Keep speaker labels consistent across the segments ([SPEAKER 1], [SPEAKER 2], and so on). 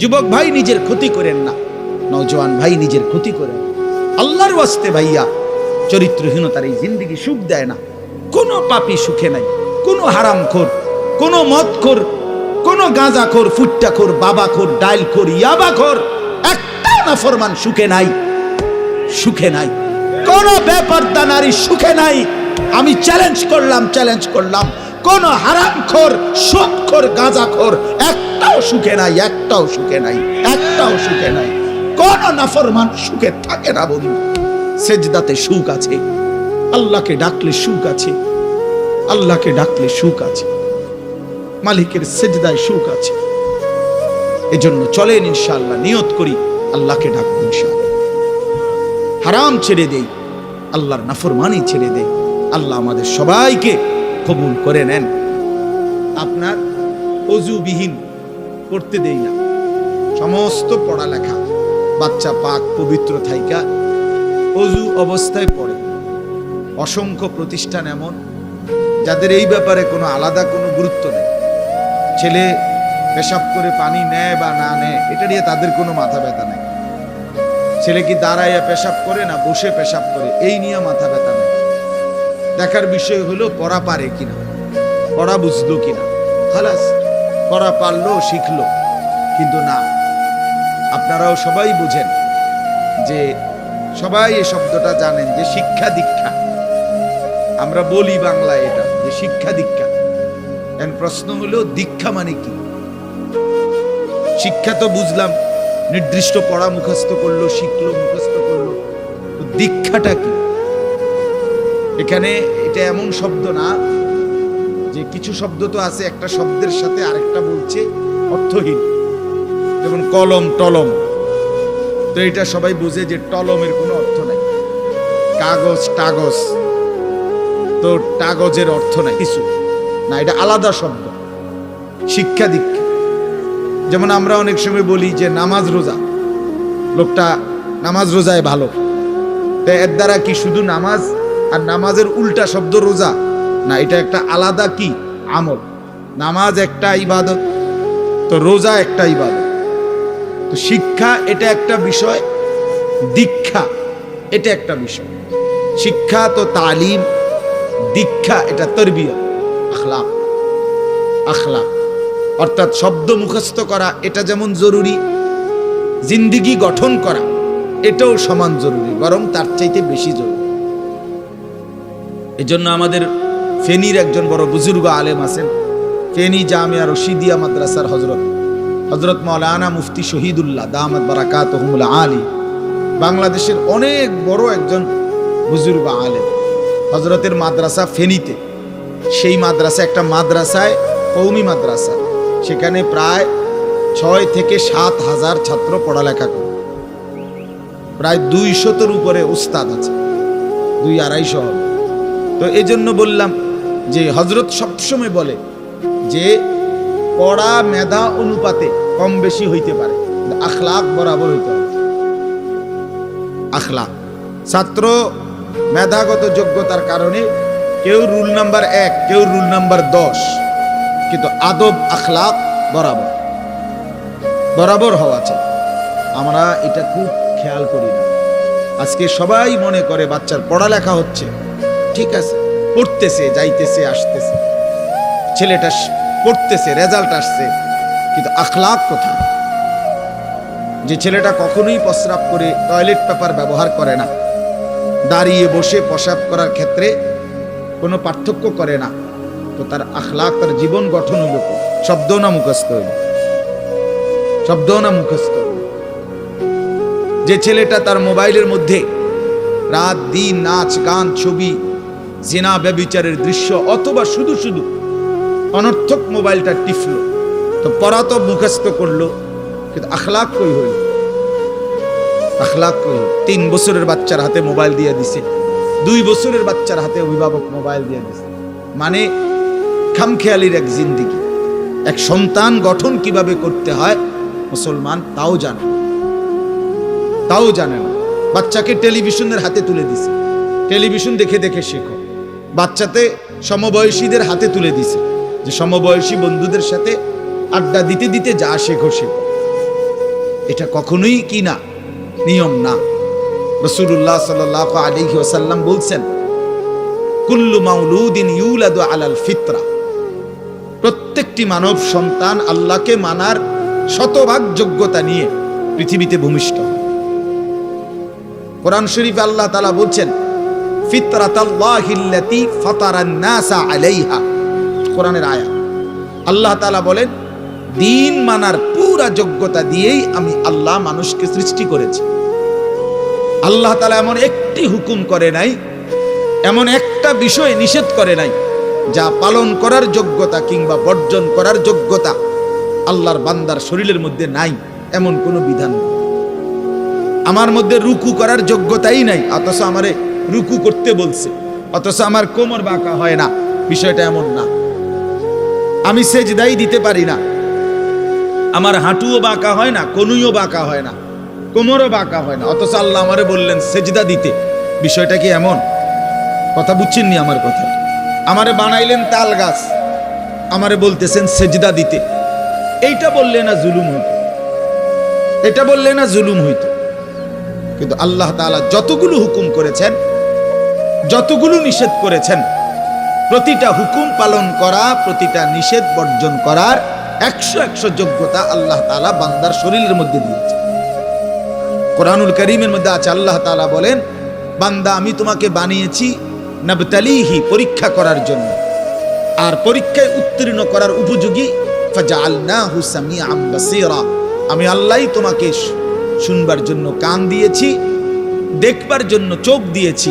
[SPEAKER 1] যুবক ভাই নিজের ক্ষতি করেন না, নওজোয়ান ভাই নিজের ক্ষতি করেন। আল্লাহর ওয়াস্তে ভাইয়া, চরিত্রহীনতার এই জিন্দিগি সুখ দেয় না। কোনো পাপি সুখে নাই, কোনো হারামখোর, কোনো মদখোর, কোনো গাঁজাখোর, ফুট্টাখোর, বাবাখোর ডাইলখোর ইয়াবাখোর, একটা না ফরমান সুখে নাই সুখে নাই। কোন ব্যাপারটা নারী সুখে নাই। আমি চ্যালেঞ্জ করলাম চ্যালেঞ্জ করলাম। কোন হারামখোর সুদখোর গাঁজাখোর, একটাও সুখে নাই, একটাও সুখে নাই, একটাও সুখে নাই। কোন নাফরমান সুখে থাকে না বন্ধু সেজদাতে সুখ আছে। আল্লাহকে ডাকলে সুখ আছে। আল্লাহকে ডাকলে সুখ আছে। মালিকের সেজদায় সুখ আছে। এজন্য চলেন ইনশাআল্লাহ, নিয়ত করি, আল্লাহকে ডাকবো ইনশাআল্লাহ। হারাম ছেড়ে দেই, আল্লাহর নাফরমানি ছেড়ে দেই। আল্লাহ আমাদের সবাইকে কবুল করে নেন। আপনার অজুবিহীন করতে দেই না। সমস্ত পড়ালেখা বাচ্চা পাক পবিত্র থাইকা অজু অবস্থায় পড়ে। অসংখ্য প্রতিষ্ঠান এমন, যাদের এই ব্যাপারে কোনো আলাদা কোনো গুরুত্ব নেই। ছেলে পেশাব করে পানি নেয় বা না নেয়, এটা নিয়ে তাদের কোনো মাথা ব্যথা নেই। ছেলে কি দাঁড়াইয়া পেশাব করে না বসে পেশাব করে, এই নিয়ে মাথা ব্যথা নেই। দেখার বিষয় হলো, পড়া পারে কিনা। পড়া বুঝলো কিনা। খালাস, পড়া পারল, শিখলো। কিন্তু না, আপনারাও সবাই বুঝেন যে সবাই এই শব্দটা জানেন যে শিক্ষা দীক্ষা। আমরা বলি বাংলায় এটা, যে শিক্ষা দীক্ষা। এখন প্রশ্ন হলো, দীক্ষা মানে কি? শিক্ষা তো বুঝলাম, নির্দিষ্ট পড়া মুখস্থ করল, শিখলো, মুখস্থ করল। দীক্ষাটা কি? এখানে এটা এমন শব্দ না যে কিছু শব্দ তো আছে, একটা শব্দের সাথে আরেকটা বলছে অর্থহীন। যেমন কলম, টলম। তো এটা সবাই বুঝে যে টলমের কোনো অর্থ নাই। কাগজ, টাগজ। তো টাগজের অর্থ নাই কিছু। না, এটা আলাদা শব্দ। শিক্ষা দীক্ষা যেমন আমরা অনেক সময় বলি যে নামাজ রোজা। লোকটা নামাজ রোজায় ভালো। তো এর দ্বারা কি শুধু নামাজ আর নামাজের উল্টা শব্দ রোজা। না, এটা একটা আলাদা কি? আমল। নামাজ একটা ইবাদত, তো রোজা একটা ইবাদত। তো শিক্ষা এটা একটা বিষয়, দীক্ষা এটা একটা বিষয়। শিক্ষা তো তালিম, দীক্ষা এটা তরবিয়া, আখলাক আখলাক। অর্থাৎ শব্দ মুখস্থ করা, এটা যেমন জরুরি, জিন্দিগি গঠন করা, এটাও সমান জরুরি, বরং তার চাইতে বেশি জরুরি। এজন্য আমাদের ফেনীর একজন বড় বুজুর্গ আলেম আছেন। ফেনী জামিয়া রশিদিয়া মাদ্রাসার হজরত হজরত মৌলানা মুফতি শহীদুল্লাহ দামাত বারাকাত আলী। বাংলাদেশের অনেক বড় একজন বুজুর্গ আলেম। হজরতের মাদ্রাসা ফেনীতে। সেই মাদ্রাসা একটা মাদ্রাসায় কৌমি মাদ্রাসা। সেখানে প্রায় ছয় থেকে সাত হাজার ছাত্র পড়ালেখা করে। প্রায় দুই শতর উপরে উস্তাদ আছে। দুই আড়াইশো হবে। তো এই জন্য বললাম যে হজরত সবসময় বলে যে পড়া মেধা অনুপাতে কম বেশি হইতে পারে। আখলাক বরাবর হইতে হবে। আখলাক। ছাত্র মেধাগত যোগ্যতার কারণে কেউ রুল নাম্বার এক, কেউ রুল নাম্বার দশ, কিন্তু আদব, আখলাক বরাবর। বরাবর হওয়া চাই। আমরা এটা খুব খেয়াল করি না। আজকে সবাই মনে করে বাচ্চার পড়ালেখা হচ্ছে। ঠিক আছে। পড়তেছে, যাইতেছে, আসতেছে। ছেলেটা পড়তেছে রেজাল্ট আসছে। কিন্তু আখলাক কোথায় যে ছেলেটা কখনোই প্রস্রাব করে টয়লেট পেপার ব্যবহার করে না। দাঁড়িয়ে বসে প্রস্রাব করার ক্ষেত্রে কোনো পার্থক্য করে না। তো তার আখলাক, তার জীবন গঠন হইল কি? শব্দ না মুখস্থ। হইল শব্দ না মুখস্থ। যে ছেলেটা তার মোবাইলের মধ্যে রাত, দিন, নাচ, গান, ছবি জিনা ব্যবিচারের দৃশ্য অথবা শুধু শুধু অনর্থক মোবাইলটা টিফলো তো পড়া তো মুখস্থ করল, কিন্তু আখলাক কই হইল আখলাক কই তিন বছরের বাচ্চার হাতে মোবাইল দিয়ে দিছে। দুই বছরের বাচ্চার হাতে অভিভাবক মোবাইল দিয়ে দিছে। মানে খামখেয়ালির এক জিন্দিগি। এক সন্তান গঠন কীভাবে করতে হয়, মুসলমান তাও জানে তাও জানে না। বাচ্চাকে টেলিভিশনের হাতে তুলে দিছে। টেলিভিশন দেখে দেখে শেখো। বাচ্চাতে সমবয়সীদের হাতে তুলে দিছে। যে সমবয়সী বন্ধুদের সাথে আড্ডা দিতে দিতে যা শেখো শেখো এটা কখনোই কি না? নিয়ম না। রসুল্লাহ সাল আলিহি ওসাল্লাম বলছেন, কুল্লু মাউলুদিন ইউলাদু আলাল ফিতরা। প্রত্যেকটি মানব সন্তান আল্লাহকে মানার শতভাগ যোগ্যতা নিয়ে পৃথিবীতে ভূমিষ্ঠ। কোরআন শরীফে আল্লাহ তালা বলছেন ফিতরাতাল্লাহিল্লাতি ফাতারান নাসা আলাইহা। কোরআনের আল্লাহ তালা বলেন, দিন মানার পুরা যোগ্যতা দিয়েই আমি আল্লাহ মানুষকে সৃষ্টি করেছি। আল্লাহ তালা এমন একটি হুকুম করে নাই, এমন একটা বিষয় নিষেধ করে নাই, যা পালন করার যোগ্যতা কিংবা বর্জন করার যোগ্যতা আল্লাহর বান্দার শরীরের মধ্যে নাই, এমন কোনো বিধান আমার মধ্যে রুকু করার যোগ্যতাই নাই, অথচ আমারে রুকু করতে বলছে। অথচ আমার কোমর বাঁকা হয় না, বিষয়টা এমন না। আমি সেজদাই দিতে পারি না। আমার হাঁটুও বাঁকা হয় না, কনুইও বাঁকা হয় না, কোমরও বাঁকা হয় না। অথচ আল্লাহ আমারে বললেন, সেজদা দিতে। বিষয়টা কি এমন? কথা বুঝছেননি আমার কথা? আমারে বানাইলেন তাল গাছ, আমারে বলতেছেন সেজদা দিতে। এইটা বললে না জুলুম হইতো। এটা বললে না জুলুম হইতো। কিন্তু আল্লাহ তাআলা যতগুলো হুকুম করেছেন যতগুলো নিষেধ করেছেন, প্রতিটা হুকুম পালন করা, প্রতিটা নিষেধ বর্জন করার একশো একশো যোগ্যতা আল্লাহ তালা বান্দার শরীরের মধ্যে দিয়েছে কোরআনুল করিমের মধ্যে আছে, আল্লাহ তালা বলেন, বান্দা, আমি তোমাকে বানিয়েছি নবতালিহি, পরীক্ষা করার জন্য। আর পরীক্ষায় উত্তীর্ণ করার উপযোগী বাসীরা। আমি আল্লাহই তোমাকে শুনবার জন্য কান দিয়েছি, দেখবার জন্য চোখ দিয়েছি।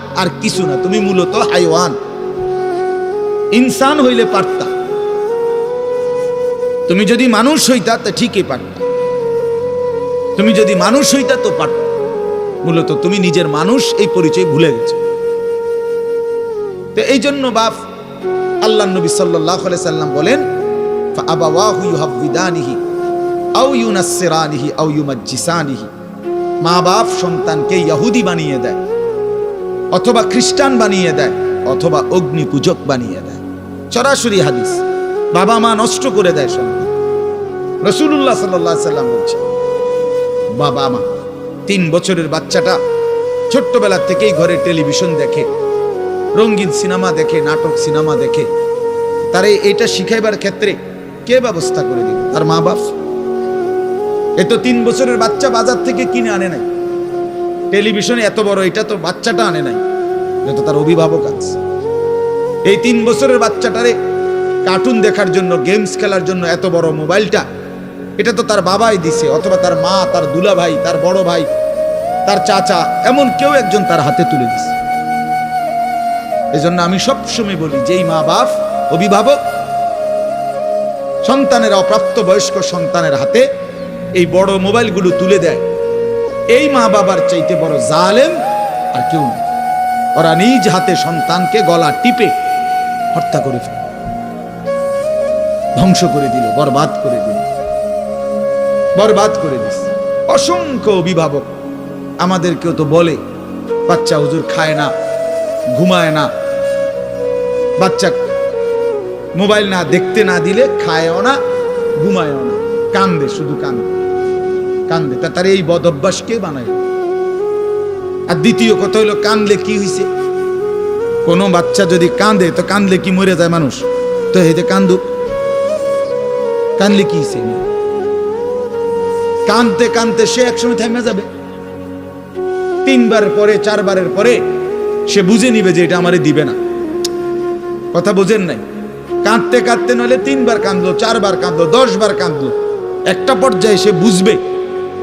[SPEAKER 1] আর কিছু না, তুমি মূলত হাইওয়ান। ইনসান হইলে পারতা। তুমি যদি মানুষ হইতা, তা ঠিকই পারতা। তুমি যদি মানুষ হইতা, তো পারত। মূলত তুমি নিজের মানুষ এই পরিচয় ভুলে গেছো। তো এই জন্য বাপ, আল্লাহ নবী সাল্লাহ সাল্লাম বলেন মা বাপ সন্তানকে ইহুদি বানিয়ে দেয়। অথবা খ্রিস্টান বানিয়ে দেয়, অথবা অগ্নি পূজক বানিয়ে দেয়। সরাসরি হাদিস, বাবা মা নষ্ট করে দেয় সন্তান রসুল্লাহ সাল্লাহ সাল্লাম বলছে, বাবা মা, তিন বছরের বাচ্চাটা ছোট্টবেলা থেকেই ঘরে টেলিভিশন দেখে, রঙিন সিনেমা দেখে, নাটক সিনেমা দেখে, তারে এটা শিখাইবার ক্ষেত্রে কে ব্যবস্থা করে দিল? তার মা বাপ? এ তো তিন বছরের বাচ্চা বাজার থেকে কিনে আনে নাই। টেলিভিশনে এত বড়, এটা তো বাচ্চাটা আনে নাই। এটা তার অভিভাবক আছে। এই তিন বছরের বাচ্চাটারে কার্টুন দেখার জন্য গেমস খেলার জন্য এত বড় মোবাইলটা, এটা তো তার বাবাই দিছে, অথবা তার মা, তার দুলা ভাই তার বড় ভাই, তার চাচা, এমন কেউ একজন তার হাতে তুলে দিছে। এজন্য আমি সবসময় বলি, যেই মা বাপ, অভিভাবক, সন্তানের অপ্রাপ্ত বয়স্ক সন্তানের হাতে এই বড় মোবাইলগুলো তুলে দেয় এই মা বাবার চাইতে বড় জালেম আর কেউ নেই। ওরা নিজ হাতে সন্তানকে গলা টিপে হত্যা করে ফেলে। ধ্বংস করে দিল, বরবাদ করে দিল। বরবাদ করে দিস অসংখ্য অভিভাবক আমাদেরকেও তো বলে, বাচ্চা হুজুর খায় না, ঘুমায় না। বাচ্চা মোবাইল না দেখতে না দিলে খায়ও না, ঘুমায়ও না। কান্দে, শুধু কান্দে। কান্দে। তা তার এই বদ অভ্যাস কে বানায়? আর দ্বিতীয় কথা হলো কান্দলে কি হয়েছে কোনো বাচ্চা যদি কান্দে, তো কান্দলে কি মরে যায় মানুষ? তো হেতে কান্দুক কান্দলে কি হয়েছে কানতে কানতে সে একসময় থেমে যাবে। তিনবার পরে, চারবারের পরে সে বুঝে নিবে যে এটা আমারে দিবে না। কথা বুঝেন নাই? কাঁদতে কাঁদতে নইলে তিনবার কাঁদলো, চারবার কাঁদলো দশ বার কাঁদলো। একটা পর্যায়ে সে বুঝবে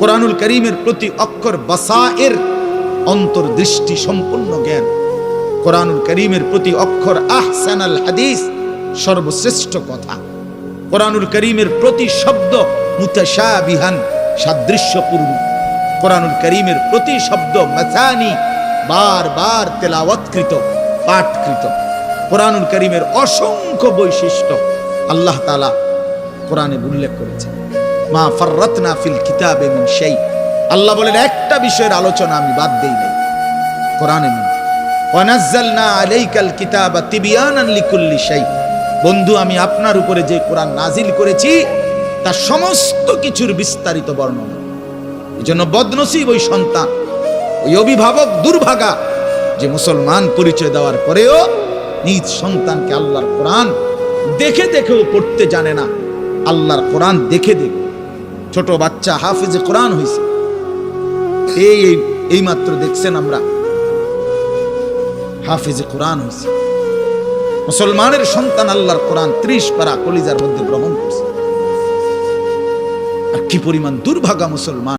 [SPEAKER 1] কোরআনুল করিমের প্রতি অক্ষর বাসায়ের অন্তর্দৃষ্টি সম্পূর্ণ জ্ঞান। কোরআনুল করিমের প্রতি অক্ষর আহসানাল হাদিস সর্বশ্রেষ্ঠ কথা। কোরআনুল করিমের প্রতি শব্দ মুতাশাবিহান, সাদৃশ্যপূর্ণ। কোরআনুল করিমের প্রতি শব্দ মাথানি বার বার তেলাওয়াতকৃত, পাঠকৃত। কোরআনুল করিমের অসংখ্য বৈশিষ্ট্য আল্লাহ তাআলা কোরআনে উল্লেখ করেছেন। মা ফাররাতনা ফিল কিতাবে মিন শাই। আল্লাহ বলেন, একটা বিষয়ের আলোচনা আমি বাদ দেই নাই। কোরআনে নেই ওয়ানাজ্জালনা আলাইকাল কিতাবা তিবিয়ানান লিকুল্লি শাই। বন্ধু, আমি আপনার উপরে যে কোরআন নাজিল করেছি, তার সমস্ত কিছুর বিস্তারিত বর্ণনা। এই জন্য বদনসিব ওই সন্তান, ওই অভিভাবক দুর্ভাগা, যে মুসলমান পরিচয় দেওয়ার পরেও নিজ সন্তানকে আল্লাহর কোরআন দেখে দেখেও পড়তে জানে না। আল্লাহর কোরআন দেখে দেখে ছোট বাচ্চা হাফিজে কোরআন হয়েছে এই এই মাত্র দেখছেন আমরা। হাফিজে কোরআন হয়েছে মুসলমানের সন্তান আল্লাহর কোরআন ত্রিশ পারা কলিজার মধ্যে গ্রহণ করছে। আর কি পরিমাণ দুর্ভাগা মুসলমান।